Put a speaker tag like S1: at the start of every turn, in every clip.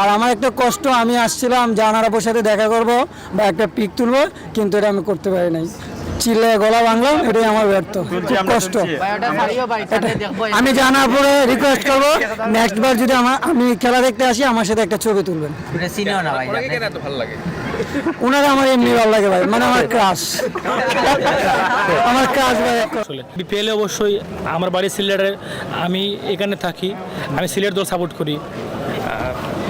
S1: আর আমার একটা কষ্ট আমি আসছিলাম জানার আপুর সাথে দেখা করব বা একটা পিক তুলবো কিন্তু এটা আমি করতে পারি নাই। চিল্লে গলা ভাঙলাম এটাই আমার ব্যর্থ খুব কষ্ট। আমি জানার পরে রিকোয়েস্ট করব নেক্সট বার যদি আমার আমি খেলা দেখতে আসি আমার সাথে একটা ছবি তুলবেন। ওনারা আমার এমনি ভালো লাগে ভাই মানে আমার ক্রাশ আমার ক্রাশ ভাই।
S2: আসলে বিপিএলে অবশ্যই আমার বাড়ি সিলেটে আমি এখানে থাকি আমি সিলেট দল সাপোর্ট করি।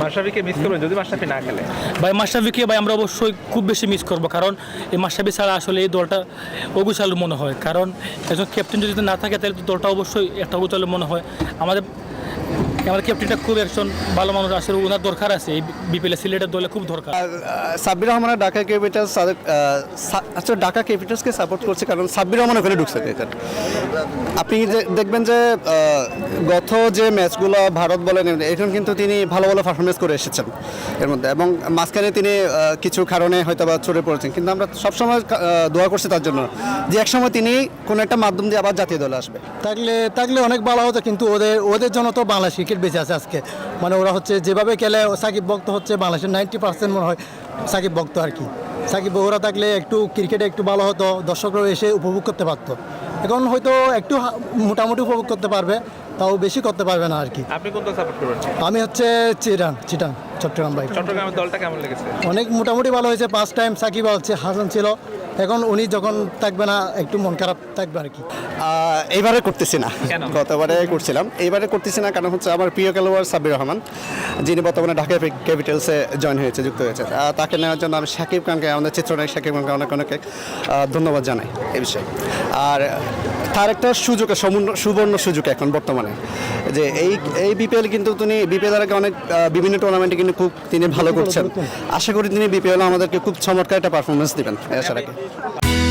S3: মাশরাফিকে মিস করবেন, যদি মাশরাফি না খেলে।
S2: ভাই, মাশরাফিকে ভাই আমরা অবশ্যই খুব বেশি মিস করব, কারণ এই মাশরাফি ছাড়া আসলে এই দলটা অগুচালু মনে হয়। কারণ একজন ক্যাপ্টেন যদি না থাকে, তাহলে দলটা অবশ্যই একটা অগুচালু মনে হয়। আমাদের আমাদের ক্যাপ্টেনটা খুব একজন ভালো মানুষ আসলে ওনার দরকার আছে। এই বিপিএল সিলেটের দলে খুব দরকার।
S4: সাব্বির রহমানের ঢাকা ক্যাপিটালস তাদের, আচ্ছা ঢাকা ক্যাপিটালসকে সাপোর্ট করছে কারণ সাব্বির রহমান ওখানে ঢুকছে এখানে। আপনি যে- দেখবেন যে গত যে ম্যাচগুলো ভারত বলেন এখন কিন্তু তিনি ভালো ভালো পারফরমেন্স করে এসেছেন এর মধ্যে। এবং মাঝখানে তিনি কিছু কারণে হয়তো বা চড়ে পড়েছেন। কিন্তু আমরা সবসময় দোয়া করছি তার জন্য যে একসময় তিনি কোনো একটা মাধ্যম দিয়ে আবার জাতীয় দলে আসবে।
S5: থাকলে থাকলে অনেক ভালো হতো কিন্তু ওদের ওদের জন্য তো বাংলাদেশ ক্রিকেট বেঁচে আছে আজকে। মানে ওরা হচ্ছে যেভাবে খেলে সাকিব ভক্ত হচ্ছে বাংলাদেশের নাইনটি পার্সেন্ট মনে হয় সাকিব ভক্ত আর কি। সাকিব ওরা থাকলে একটু ক্রিকেটে একটু ভালো হতো দর্শকরাও এসে উপভোগ করতে পারতো। এখন হয়তো একটু মোটামুটি উপভোগ করতে পারবে তাও বেশি করতে পারবে না আর কি।
S3: আপনি কোন দল সাপোর্ট করবেন?
S5: আমি হচ্ছে চিটাং চিটাং চট্টগ্রাম ভাই।
S3: চট্টগ্রামের দলটা কেমন লেগেছে?
S5: অনেক মোটামুটি ভালো হয়েছে পাঁচ টাইম সাকিব হচ্ছে হাসান ছিল। এখন উনি যখন থাকবে না একটু মন খারাপ থাকবে আর কি।
S4: এইবারে করতেছি না? গতবারে করছিলাম। এইবারে করতেছি না কারণ হচ্ছে আমার প্রিয় খেলোয়াড় সাব্বির রহমান যিনি বর্তমানে ঢাকা ক্যাপিটালসে জয়েন হয়েছে যুক্ত হয়েছে। তাকে নেওয়ার জন্য আমি শাকিব খানকে আমাদের চিত্রনায়ক শাকিব খানকে অনেক অনেক ধন্যবাদ জানাই এই বিষয়ে। আর তার একটা সুযোগ সমুন্ন সুবর্ণ সুযোগ এখন বর্তমানে যে এই এই বিপিএল কিন্তু তিনি বিপিএল এর আগে অনেক বিভিন্ন টুর্নামেন্টে কিন্তু খুব তিনি ভালো করছেন। আশা করি তিনি বিপিএল আমাদেরকে খুব চমৎকার একটা পারফরমেন্স দিবেন আশা রাখি। Beijo.